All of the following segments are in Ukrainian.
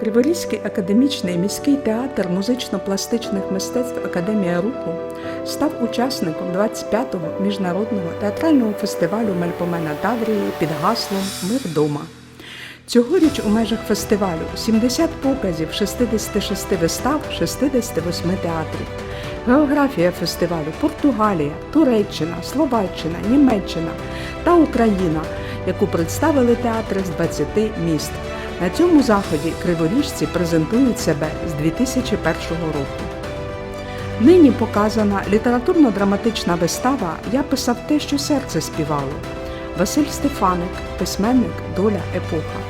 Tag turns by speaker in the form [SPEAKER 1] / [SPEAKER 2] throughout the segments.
[SPEAKER 1] Криворізький академічний міський театр музично-пластичних мистецтв Академія руху став учасником 25-го міжнародного театрального фестивалю Мельпомена Таврії під гаслом Ми вдома. Цьогоріч у межах фестивалю 70 показів 66 вистав 68 театрів. Географія фестивалю Португалія, Туреччина, Словаччина, Німеччина та Україна, яку представили театри з 20 міст. На цьому заході криворіжці презентують себе з 2001 року. Нині показана літературно-драматична вистава Я писав те, що серце співало. Василь Стефаник, письменник, доля, епоха.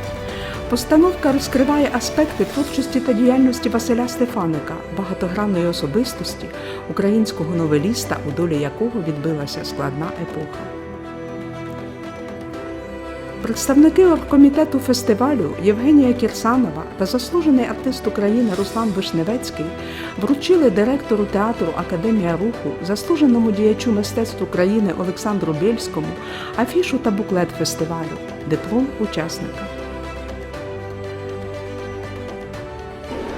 [SPEAKER 1] Постановка розкриває аспекти творчості та діяльності Василя Стефаника, багатогранної особистості, українського новеліста, у долі якого відбилася складна епоха. Представники оргкомітету фестивалю Євгенія Кірсанова та заслужений артист України Руслан Вишневецький вручили директору театру Академія руху, заслуженому діячу мистецтв України Олександру Бєльському афішу та буклет фестивалю, диплом учасника.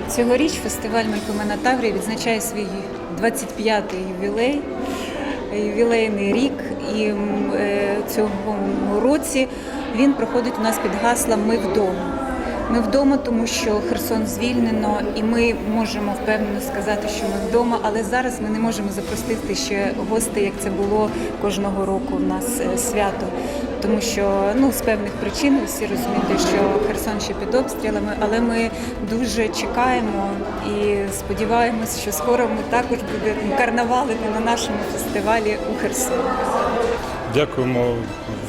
[SPEAKER 2] Цьогоріч фестиваль Мелькомена Таврія відзначає свій 25-й ювілей, ювілейний рік. І е, цього році він проходить у нас під гаслом Ми вдома. Ми вдома, тому що Херсон звільнено, і ми можемо впевнено сказати, що ми вдома, але зараз ми не можемо запросити ще гостей, як це було кожного року в нас е, свято. Тому що ну з певних причин всі розумієте, що Херсон ще під обстрілами, але ми дуже чекаємо і сподіваємось, що скоро ми також будемо карнавалити на нашому фестивалі у Херсоні.
[SPEAKER 3] Дякуємо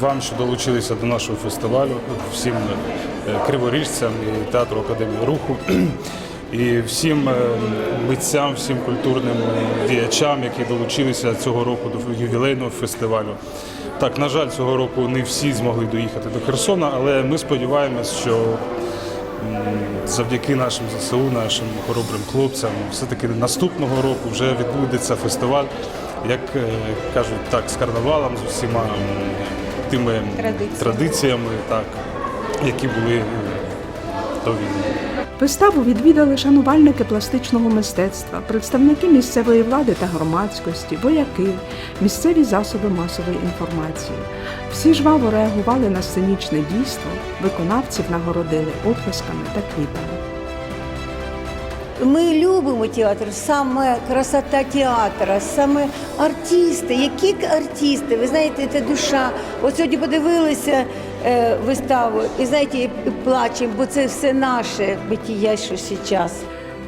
[SPEAKER 3] вам, що долучилися до нашого фестивалю, всім е, криворіжцям і театру Академії руху. І всім е, митцям, всім культурним діячам, які долучилися цього року до ювілейного фестивалю. Так, на жаль, цього року не всі змогли доїхати до Херсона, але ми сподіваємось, що завдяки нашим ЗСУ, нашим хоробрим хлопцям, все-таки наступного року вже відбудеться фестиваль, як е, кажуть, так, з карнавалом, з усіма тими
[SPEAKER 2] Традиціями.
[SPEAKER 3] так, які були е, до війни.
[SPEAKER 1] Виставу відвідали шанувальники пластичного мистецтва, представники місцевої влади та громадськості, вояки, місцеві засоби масової інформації. Всі жваво реагували на сценічне дійство, виконавців нагородили оплесками та квітами.
[SPEAKER 4] Ми любимо театр, саме красота театра, саме артисти. Які артисти? Ви знаєте, це душа. От сьогодні подивилися е, виставу і знаєте, плачемо, бо це все наше битія, що зараз.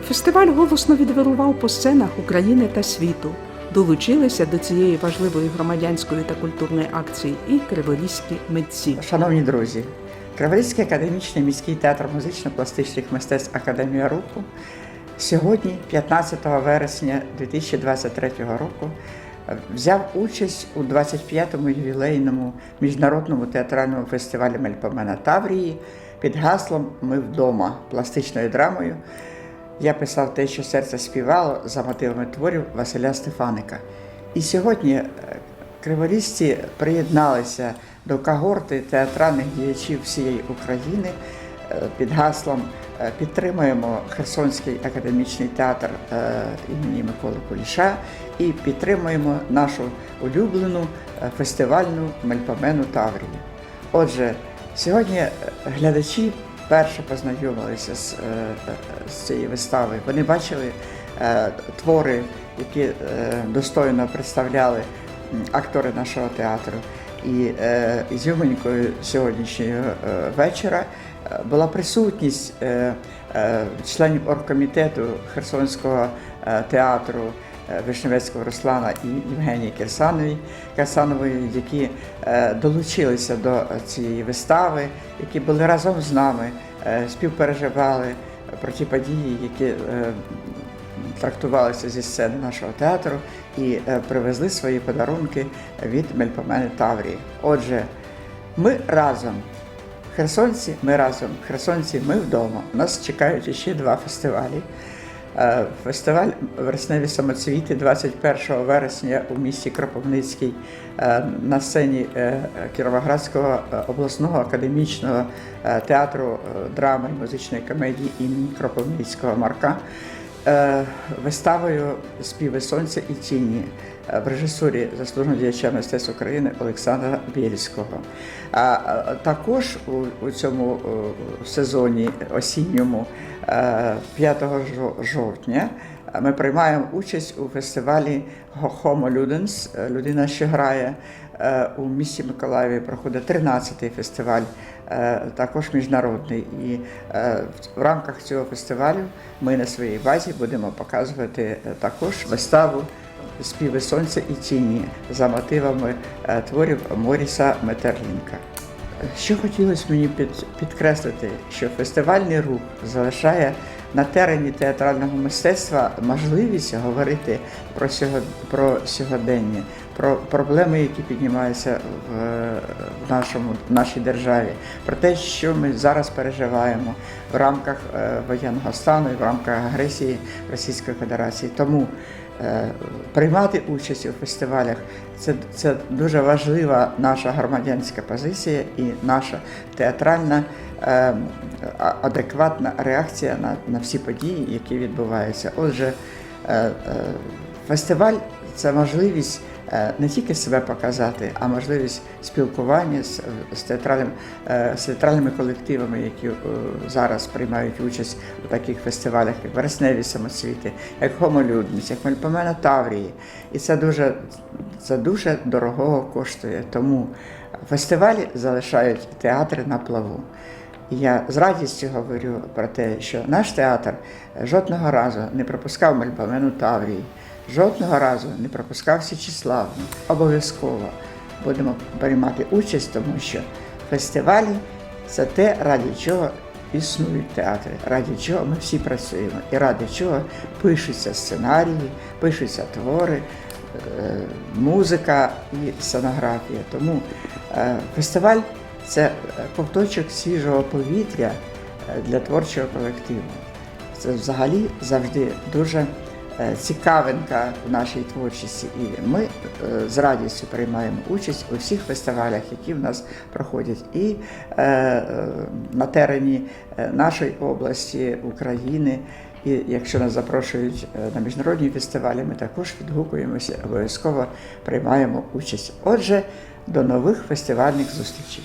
[SPEAKER 1] Фестиваль голосно відвирував по сценах України та світу. Долучилися до цієї важливої громадянської та культурної акції і криворізькі митці.
[SPEAKER 5] Шановні друзі, Криворізький академічний міський театр музично-пластичних мистецтв Академія руху сьогодні, 15 вересня 2023 року, взяв участь у 25-му ювілейному міжнародному театральному фестивалі Мельпомена Таврії під гаслом Ми вдома пластичною драмою. Я писав те, що серце співало за мотивами творів Василя Стефаника. І сьогодні е, криворізці приєдналися до когорти театральних діячів всієї України е, під гаслом е, Підтримуємо Херсонський академічний театр е, імені Миколи Куліша і підтримуємо нашу улюблену е, фестивальну мельпомену Таврію. Отже, сьогодні е, глядачі перше познайомилися з, е, е, з цією виставою. Вони бачили е, твори, які е, достойно представляли актори нашого театру. І е, ізюминкою сьогоднішнього е, вечора е, була присутність е, е, членів оргкомітету Херсонського е, театру е, Вишневецького Руслана і Євгенії Кирсанової, Кирсанової, які е, долучилися до цієї вистави, які були разом з нами, е, співпереживали про ті події, які е, трактувалися зі сцени нашого театру і е, привезли свої подарунки від Мельпомени Таврії. Отже, ми разом. Херсонці, ми разом. Херсонці, ми вдома. Нас чекають ще два фестивалі. Е, Фестиваль Вересневі самоцвіти 21 вересня у місті Кропивницький е, на сцені е, Кіровоградського обласного академічного театру драми і музичної комедії імені Кропивницького Марка виставою Співи сонця і тіні е, в режисурі заслуженого діяча мистецтва України Олександра Бєльського. А також у, цьому е, сезоні осінньому е, 5 жовтня е, ми приймаємо участь у фестивалі Homo Ludens, е, людина, що грає. Е, У місті Миколаєві проходить 13-й фестиваль, е, також міжнародний. І в рамках цього фестивалю ми на своїй базі будемо показувати також виставу Співи сонця і тіні за мотивами творів Моріса Метерлінка. Що хотілося мені під, підкреслити, що фестивальний рух залишає на терені театрального мистецтва можливість говорити про, сього, сьогодення, про проблеми, які піднімаються в, нашому, в нашій державі, про те, що ми зараз переживаємо в рамках е, воєнного стану і в рамках агресії Російської Федерації. Тому е, приймати участь у фестивалях це, це дуже важлива наша громадянська позиція і наша театральна е, адекватна реакція на, на всі події, які відбуваються. Отже, е, е, фестиваль це можливість не тільки себе показати, а можливість спілкування з, з, театральним, е, з театральними колективами, які е, зараз приймають участь у таких фестивалях, як Вересневі самоцвіти, як Хомолюдниць, як Мельпомена Таврії. І це дуже, це дуже дорогого коштує. Тому фестивалі залишають театри на плаву. Я з радістю говорю про те, що наш театр жодного разу не пропускав Мельпомену Таврії, жодного разу не пропускав Січеславну. Обов'язково будемо приймати участь, тому що фестивалі це те, ради чого існують театри, ради чого ми всі працюємо, і ради чого пишуться сценарії, пишуться твори, е, музика і сценографія. Тому е, фестиваль це е, ковточок свіжого повітря е, для творчого колективу. Це взагалі завжди дуже е, цікавинка в нашій творчості. І ми з радістю приймаємо участь у всіх фестивалях, які в нас проходять, і на терені нашої області, України. І якщо нас запрошують на міжнародні фестивалі, ми також відгукуємося, обов'язково приймаємо участь. Отже, до нових фестивальних зустрічей.